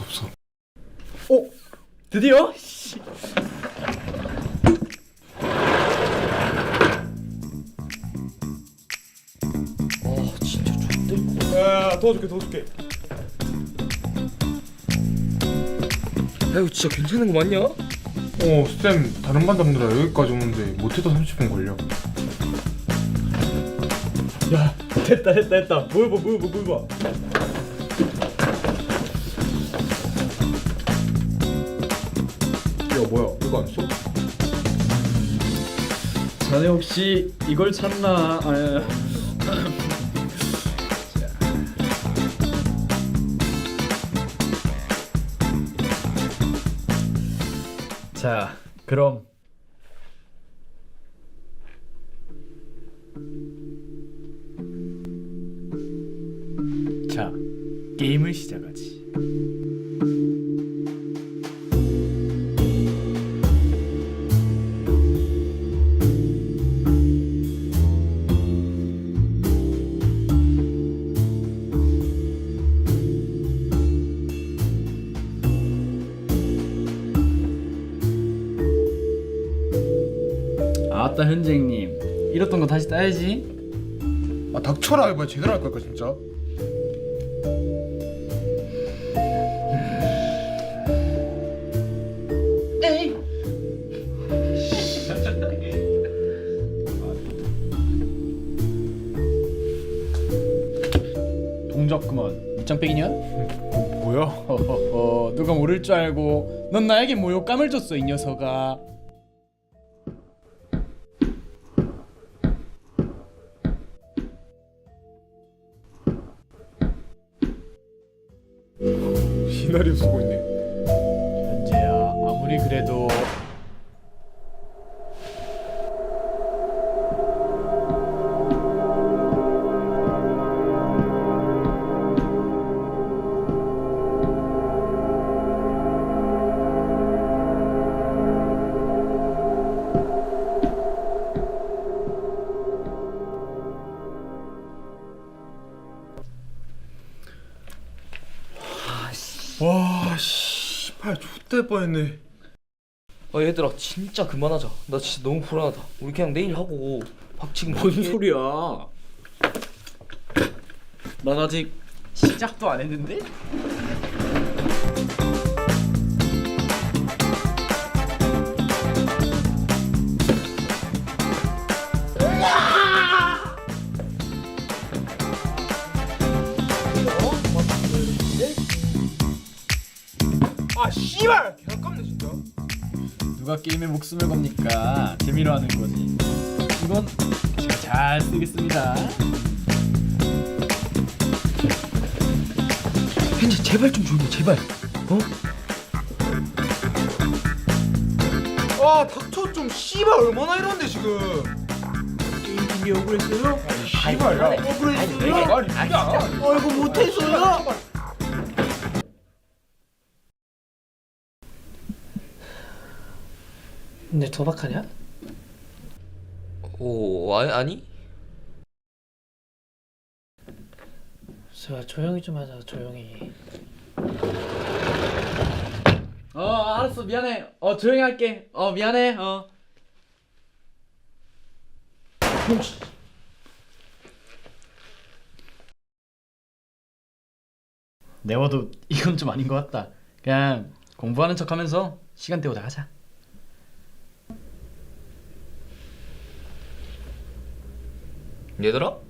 없어 없어. 어? 드디어? 씨. 아 진짜 좋대. 야 도와줄게 도와줄게. 야 이거 진짜 괜찮은 거 맞냐? 어, 쌤 다른 반장들아 여기까지 오는데 못해도 30분 걸려. 야 됐다 됐다 됐다 보여봐 보여봐 보여봐. 야 뭐야 이거 안 써? 자네 혹시 이걸 찾나? 아, 자, 그럼 자, 게임을 시작하지. 아따 현재님, 잃었던 거 다시 따야지. 아 닥쳐라 이번에 제대로 할 거니까 진짜. 동작 그만. 밑장 빼기냐? 뭐야? 허허허, 누가 모를 줄 알고 넌 나에게 모욕감을 줬어 이 녀석아. 시나리오 쓰고 있네. 현재야, 아무리 그래도 와 씨발 좆될 뻔했네. 아 얘들아 진짜 그만하자 나 진짜 너무 불안하다 우리 그냥 내일 하고 박치기 뭔 소리야? 난 아직 시작도 안 했는데? 아 씨발 개 아깝네 진짜. 누가 게임에 목숨을 겁니까? 재미로 하는 거지. 이건 제가 잘 쓰겠습니다. 현재 제발 좀 조용히 해 제발 어? 아 닥쳐 좀 씨발 얼마나 이러는데 지금. 게임 준비 억울했어요? 씨발 야. 어 그래. 아니, 아, 야. 아이고 못했어요. 근데 도박하냐? 오 아니 아니 자 조용히 좀 하자 조용히 어 알았어 미안해. 어 조용히 할게. 어 미안해. 어. 내워도 이건 좀 아닌 것 같다. 그냥 공부하는 척하면서 시간 때우다 하자. 얘들아